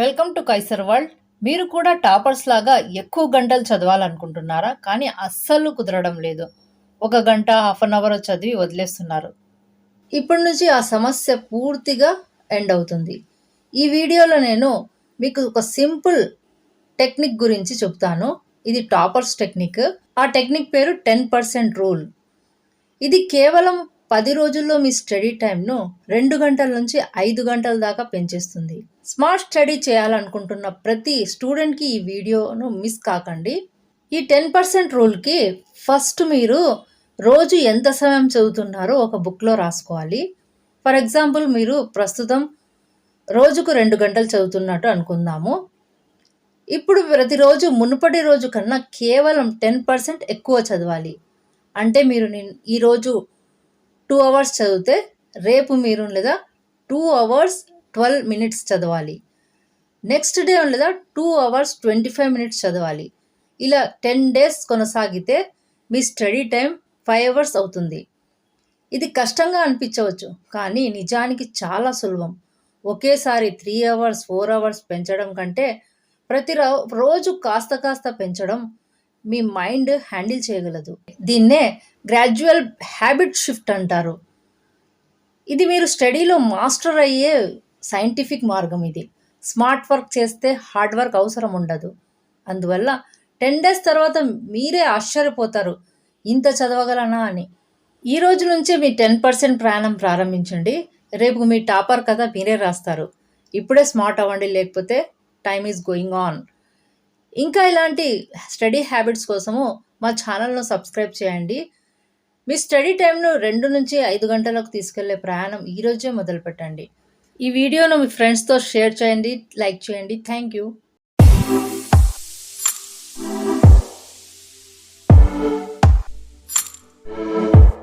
Welcome to Kaiser world. మీరు కూడా toppers లాగా ఎక్కువ గంటలు చదవాలనుకుంటున్నారా? కానీ అస్సలు కుదరడం లేదు. ఒక గంట హాఫ్ అన్ అవర్ చదివి వదిలేస్తున్నారు. ఇప్పటి నుంచి ఆ సమస్య పూర్తిగా ఎండ్ అవుతుంది. ఈ వీడియోలో నేను మీకు ఒక సింపుల్ టెక్నిక్ గురించి చెప్తాను. ఇది టాపర్స్ టెక్నిక్. ఆ టెక్నిక్ పేరు టెన్ పర్సెంట్ రూల్. ఇది కేవలం పది రోజుల్లో మీ స్టడీ టైంను రెండు గంటల నుంచి ఐదు గంటల దాకా పెంచేస్తుంది. స్మార్ట్ స్టడీ చేయాలనుకుంటున్న ప్రతి స్టూడెంట్కి ఈ వీడియోను మిస్ కాకండి. ఈ టెన్ పర్సెంట్ రూల్కి ఫస్ట్ మీరు రోజు ఎంత సమయం చదువుతున్నారో ఒక బుక్లో రాసుకోవాలి. ఫర్ ఎగ్జాంపుల్ మీరు ప్రస్తుతం రోజుకు రెండు గంటలు చదువుతున్నట్టు అనుకుందాము. ఇప్పుడు ప్రతిరోజు మునుపటి రోజు కన్నా కేవలం టెన్ పర్సెంట్ ఎక్కువ చదవాలి. అంటే మీరు నేను ఈరోజు టూ అవర్స్ చదివితే రేపు మీరు లేదా టూ అవర్స్ ట్వెల్వ్ మినిట్స్ చదవాలి. నెక్స్ట్ డే లేదా two hours twenty five minutes చదవాలి. ఇలా టెన్ డేస్ కొనసాగితే మీ స్టడీ టైం ఫైవ్ అవర్స్ అవుతుంది. ఇది కష్టంగా అనిపించవచ్చు కానీ నిజానికి చాలా సులభం. ఒకేసారి త్రీ అవర్స్ ఫోర్ అవర్స్ పెంచడం కంటే ప్రతి రో- రోజు కాస్త కాస్త పెంచడం మీ మైండ్ హ్యాండిల్ చేయగలదు. దీన్నే గ్రాడ్యువల్ హ్యాబిట్ షిఫ్ట్ అంటారు. ఇది మీరు స్టడీలో మాస్టర్ అయ్యే సైంటిఫిక్ మార్గం ఇది. స్మార్ట్ వర్క్ చేస్తే హార్డ్ వర్క్ అవసరం ఉండదు. అందువల్ల టెన్ డేస్ తర్వాత మీరే ఆశ్చర్యపోతారు. ఇంత చదవగలనా అని. ఈ రోజు నుంచే మీ టెన్ పర్సెంట్ ప్రయాణం ప్రారంభించండి. రేపు మీ టాపర్ కథ మీరే రాస్తారు. ఇప్పుడే స్మార్ట్ అవ్వండి లేకపోతే టైమ్ ఈజ్ గోయింగ్ ఆన్. ఇంకా ఇలాంటి స్టడీ హ్యాబిట్స్ కోసము మా ఛానల్ను సబ్స్క్రైబ్ చేయండి. మీ స్టడీ టైంను రెండు నుంచి ఐదు గంటలకు తీసుకెళ్ళే ప్రయాణం ఈ రోజే ఈ వీడియోను మీ ఫ్రెండ్స్తో షేర్ చేయండి లైక్ చేయండి. Thank you.